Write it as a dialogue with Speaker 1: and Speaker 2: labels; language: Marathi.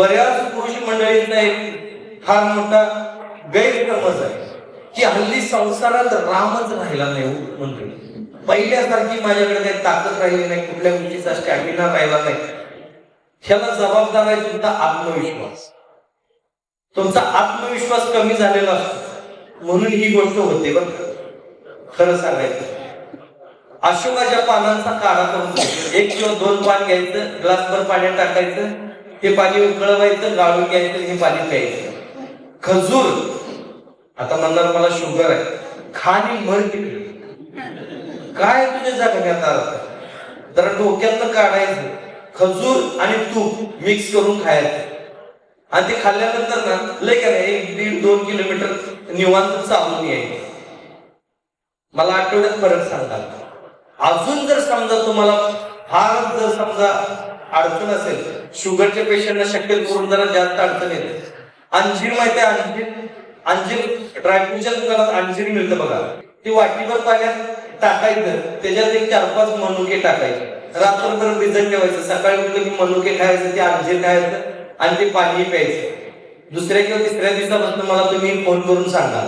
Speaker 1: बऱ्याच पुरुष मंडळींना एक फार मोठा गैरसमज आहे. की हल्ली संसारात रामच राहिला नाही हो मंडळी. पहिल्यासारखी माझ्याकडे काही ताकद राहिली नाही कुठल्या गोष्टीचा स्टॅमिना राहिला नाही. ह्याला जबाबदार आहे तुमचा आत्मविश्वास. तुमचा आत्मविश्वास कमी झालेला असतो. म्हणून ही गोष्ट होते बघ खरं सांगायचं अशोकाच्या पानांचा काढा करून एक किंवा दोन पान घ्यायचं ग्लासभर पाण्यात टाकायचं ते पाणी उकळवायचं गाळून घ्यायचं हे पाणी प्यायचं. खजूर. आता म्हणणार मला शुगर आहे. खाणी मर तिकडे. काय तुझ्या जगण्यात अर्थ जरा डोक्यातनं काढायचं. खजूर आणि तूप मिक्स करून खायचं. आणि ते खाल्ल्यानंतर ना लय काय नाही, एक दीड दोन किलोमीटर निवांत चालून यायचं. मला आठवड्यात फरक सांगाल अजून जर समजा तुम्हाला फार जर समजा अडचण असेल शुगरच्या पेशंटला शक्य करून जरा जास्त अडचण येते. अंजीर माहिती आहे अंजीर अंजीर ड्रायफ्रूटच्या दुकानात अंजीर मिळतं बघा. ती वाटीभर पाण्यात टाकायचं त्याच्यात एक चार पाच मनुके टाकायचे. रात्रभर भिजत ठेवायचं सकाळी उठलं की मनुके खायचं ते अंजीर खायचं आणि ते पाणी प्यायचं. दुसऱ्या किंवा तिसऱ्या दिवसापासून मला तुम्ही फोन करून सांगा.